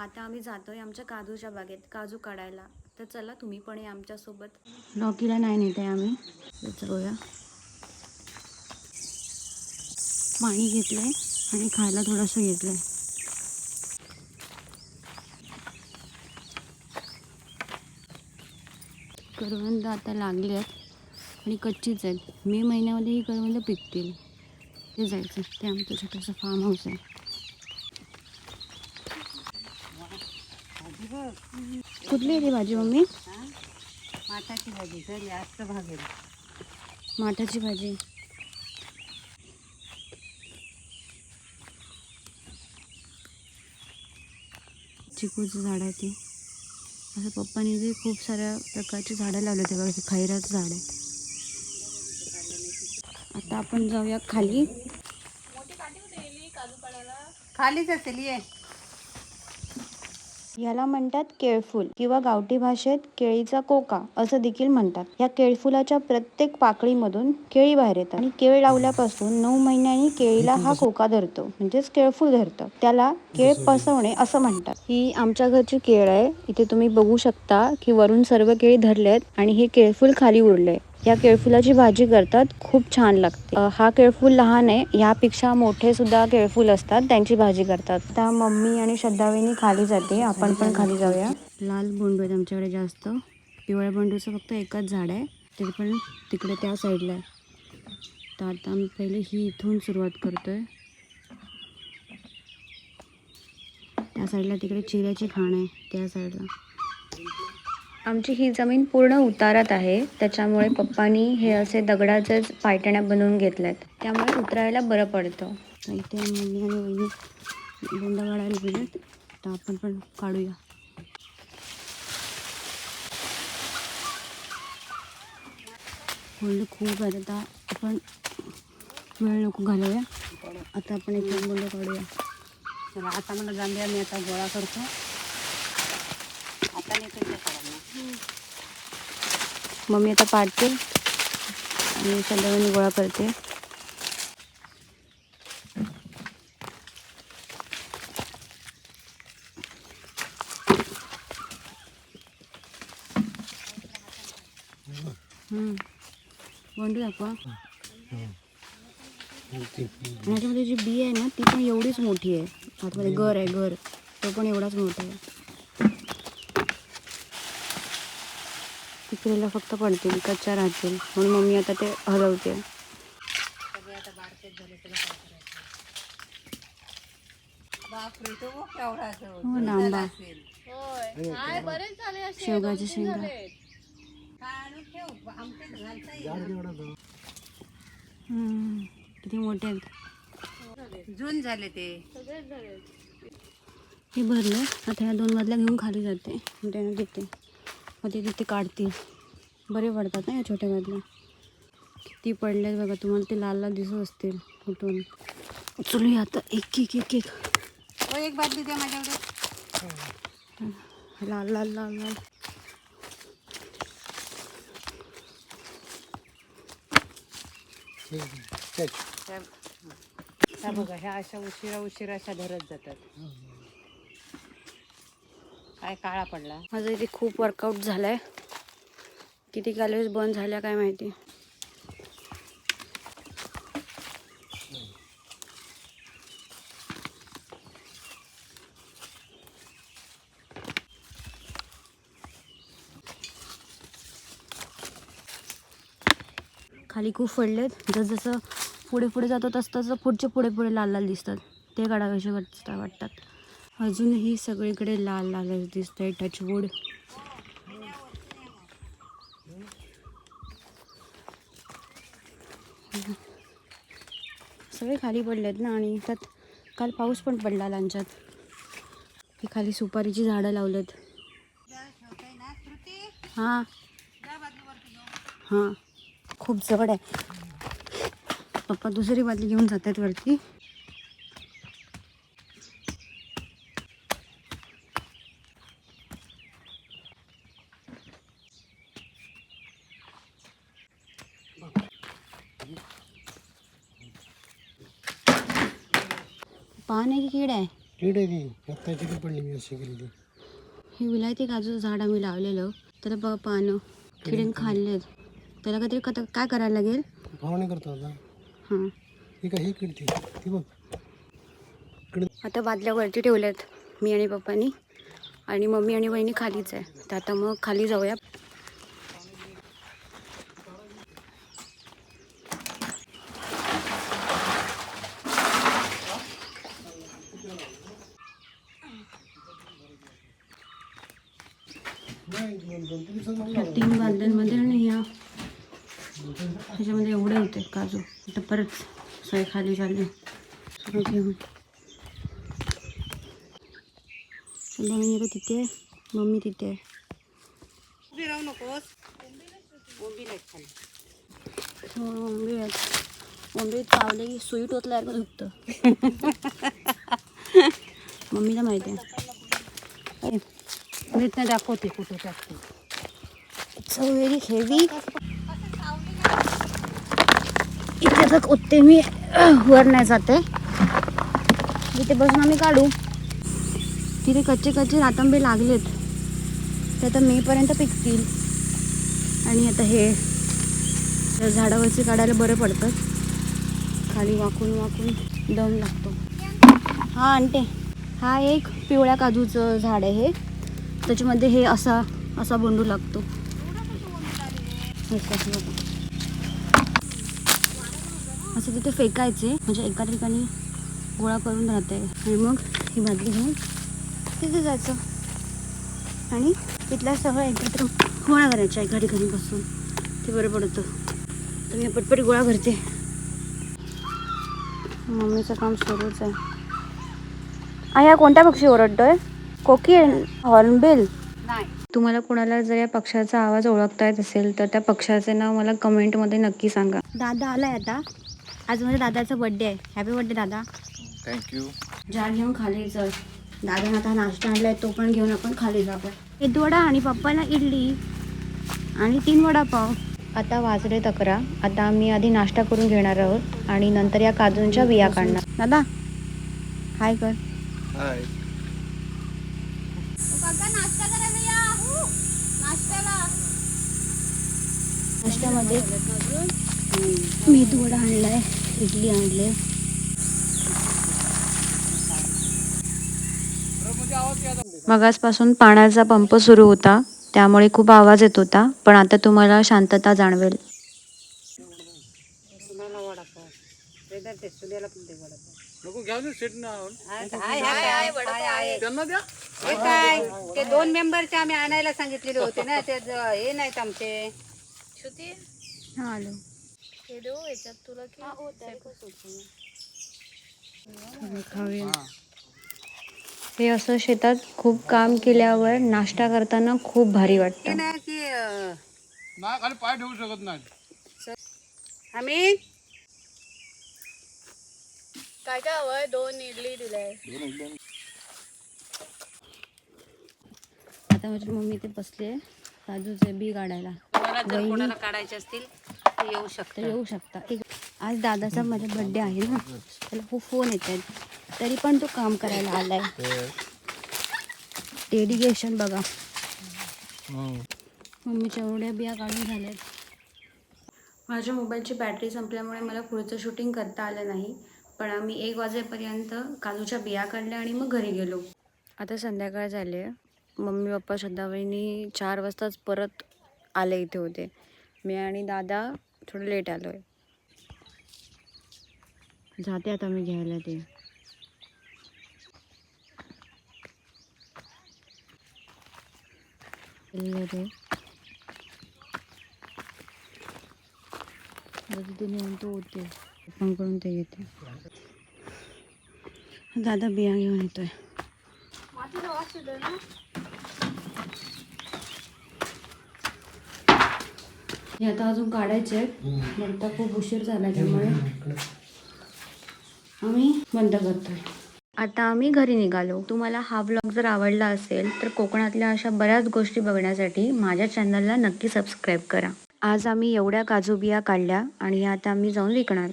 आता आम्ही जातोय आमच्या काजूच्या बागेत काजू काढायला. तर चला तुम्ही पण या आमच्यासोबत. रॉकीला नाही नेत आहे आम्ही. तर जाऊया. पाणी घेतलंय आणि खायला थोडंसं घेतलंय. करवंद आता लागले आहेत आणि कच्चीच आहेत. मे महिन्यामध्ये ही करवंद पिकतील. ते जायचं. ते आमचं छोटंसं फार्म हाऊस आहे. कुठली आहे ती भाजी मम्मी? माठाची भाजी तर जास्त भागेल माठाची भाजी. चिकूचं झाड आहे ते. असं पप्पानी जे खूप साऱ्या प्रकारची झाडं लावले ते बघा खैराचं झाड आहे. आता आपण जाऊया खाली. खालीच असेल ये. याला म्हणतात केळफूल किंवा गावठी भाषेत केळीचा कोका असं देखील म्हणतात. या केळफुलाच्या प्रत्येक पाकळीमधून केळी बाहेर येतात आणि केळ लावल्यापासून नऊ महिन्यांनी केळीला हा कोका धरतो म्हणजेच केळफूल धरतं. त्याला केळ पसवणे असं म्हणतात. ही आमच्या घरची केळ आहे. इथे तुम्ही बघू शकता की वरून सर्व केळी धरले आहेत आणि हे केळफूल खाली उरले या केळफुलाची भाजी करतात. खूप छान लागते. हा केळफूल लहान आहे. यापेक्षा मोठे सुद्धा केळफूल असतात. त्यांची भाजी करतात. त्या मम्मी आणि श्रद्धावेनी खाली जाते. आपण पण खाली जाऊया. लाल बोंडू आहेत आमच्याकडे जास्त. पिवळ्या बोंडूचं फक्त एकच झाड आहे. ते पण तिकडे त्या साईडला आहे. तर आता आम्ही पहिले ही इथून सुरुवात करतोय. त्या साईडला तिकडे चिऱ्याची खाण आहे. त्या साईडला. आमची ही जमीन पूर्ण उतारात आहे. त्याच्यामुळे पप्पानी हे असे दगडाचेच पायटण्या बनवून घेतल्यात. त्यामुळे उतरायला बरं पडतं. इथे मुली आणि वहिनी बोंडा काढायला गेलेत तर आपण पण काढूया. बोंड खूप आहेत. आता आपण वेळ नको घालूया आता आपण एक एक बोंड काढूया. चला आता मला जांभ्या मी आता गोळा करतो. आता नेतो मम्मी आता पाडते आणि संध्याकाळी गोळा करते. हम्म. दाखवा. याच्यामध्ये जी बी आहे ना ती पण एवढीच मोठी आहे. आतमध्ये घर आहे घर तो पण एवढाच मोठा आहे. तिकडेला फक्त पडतील कच्च्या राहतील. म्हणून मम्मी आता ते हलवते. हो ना, आंबा. असेल. शेवगाची शेंगा. किती मोठे आहेत. जून झाले ते. हे भरलं आता ह्या दोन बादल्या घेऊन खाली जाते. त्यांना देते. मग ते तिथे काढतील. बरे पडतात ना या छोट्या बादल्या किती पडल्यात बघा तुम्हाला ते लाल लाल दिसत असतील कुठून उचलूया आता एक एक एक एक. एक बादली द्या माझ्याकडे. लाल लाल लाल लाल. त्या बघा ह्या अशा उशिरा उशिरा अशा धरत जातात. काय काळा पडला. माझं इथे खूप वर्कआउट झालं आहे किती कॅलरीज बंद झाल्या काय माहिती. खाली खूप फडलेत जसजसं पुढे पुढे जातो तसं तसं पुढचे पुढे पुढे लाल लाल दिसतात. ते काढावेसे वाटतात वाटतात. अजूनही सगळीकडे लाल लालच दिसतंय टचवूड सगळे खाली पडलेत ना आणि त्यात काल पाऊस पण पडला लांच्यात. हे खाली सुपारीची झाडं लावलेत. हां. हां. खूप जवळ आहे. पप्पा दुसरी बादली घेऊन जातात वरती. पान आहे की किड आहे. कीड आहे ती. आत्ताची कीड पडली मी अशी ती हे विलायती काजूचं झाड आम्ही लावलेलं. त्याला बघ पानं किडीन खाल्लेत. त्याला काहीतरी कत काय करायला लागेल? फवारणी करतो आता. हां. ही काय ही कीड ती. ती बघ. कीड आता बादल्या वरती ठेवल्यात मी आणि पप्पानी. आणि मम्मी आणि बहिणी खालीच आहे. तर आता मग खाली जाऊया. तीन बादल्यांमध्ये आणि ह्या. ह्याच्यामध्ये एवढे होते काजू. आता परत सोय खाली झाली. सगळं घेऊन बहिणी आता तिथे मम्मी तिथे आहे. राहू नकोस. उभी नाही खाली. हो, मम्मी आहेत. मम्मी चावले की सुई टोचल्यासारखं दुखतं. मम्मीला माहिती आहे. मिरच्या दाखवते कुठे टाकते. इट्स अ व्हेरी हेवी इथे जर ओतते मी वर नाही जाते. इथे बसून आम्ही काढू. तिथे कच्चे कच्चे रातंबे लागलेत. ते आता मेपर्यंत पिकतील. आणि आता हे त्या झाडावरचे काढायला बरं पडतं. खाली वाकून वाकून दम लागतो. हा आणते हा एक पिवळ्या काजूचं झाड आहे हे. त्याच्यामध्ये हे असा असा बोंडू लागतो. असं तिथे फेकायचे म्हणजे एका ठिकाणी गोळा करून राहते. आणि मग ही भाजली घेऊन तिथे जायचं. आणि तिथल्या सगळं एकत्र गोळा करायचा एका ठिकाणी बसून. ते बरं पडतं. तर मी पटपट गोळा करते मम्मीचं काम सुरूच आहे. आ कोणत्या पक्षी ओरडतोय? कोकी हॉर्नबिल? नाही. तुम्हाला कोणाला जर या पक्षाचा आवाज ओळखता येत असेल तर त्या पक्षाचे नाव मला कमेंटमध्ये नक्की सांगा. दादा आलाय आता. आज माझ्या दादाचा बड्डे आहे. हॅपी बड्डे दादा. थँक्यू जार घेऊन खाली चल दादाने आता नाश्ता आणलाय तो पण घेऊन आपण खाली जाऊ एक वडा आणि पप्पाला इडली आणि तीन वडापाव. आता वाजले अकरा. आता आम्ही आधी नाश्ता करून घेणार आहोत आणि नंतर या काजूंच्या बिया काढणार. दादा हाय कर. हाय नाश्त्यामध्ये मेदू वडा आणलाय इडली आणले मगासपासून पाण्याचा पंप सुरू होता त्यामुळे खूप आवाज येत होता पण आता तुम्हाला शांतता जाणवेल. त्यांना द्या. हे काय? ते दोन मेंबरचे आम्ही आणायला सांगितलेले होते ना ते ज- हे नाहीत आमचे. हा आलो. खाऊया. हे असं शेतात खूप काम केल्यावर नाश्ता करताना खूप भारी हे वाटतं नाही की अं, नाही खाली पाय ठेवू शकत नाही. आम्ही? काय काय हवंय? दोन इडली दिलाय आता माझी मम्मी ते बसली आहे. काजूचे बी काढायला. तुम्हाला जर कोणाला काढायचे असतील तर येऊ तर शकता येऊ शकता एक आज दादाचा माझा बड्डे आहे ना. त्याला खूप फोन येत आहेत तरी पण तो काम करायला आलाय. डेडिकेशन बघा. मम्मीच्या एवढ्या बिया काढून झाल्यात. माझ्या मोबाईलची बॅटरी संपल्यामुळे मला पुढचं शूटिंग करता आलं नाही. पण आम्ही एक वाजेपर्यंत काजूच्या बिया काढल्या आणि मग घरी गेलो. आता संध्याकाळ झाली आहे मम्मी पप्पा श्रद्धावहिनी चार वाजताच परत आले इथे होते. मी आणि दादा थोडं लेट आलो आहे जाते आता मी घ्यायला ते. होते ते. घेते दादा बिया घेऊन येतोय. हे आता अजून काढायचे आहेत. म्हणता खूप उशीर झाला त्यामुळे. आम्ही बंद करतोय. आता आम्ही घरी निघालो. तुम्हाला हा ब्लॉग जर आवडला असेल तर कोकणातल्या अशा बऱ्याच गोष्टी बघण्यासाठी माझ्या चॅनलला नक्की सबस्क्राईब करा. आज आम्ही एवढ्या काजू बिया काढल्या आणि आता आम्ही जाऊन विकणार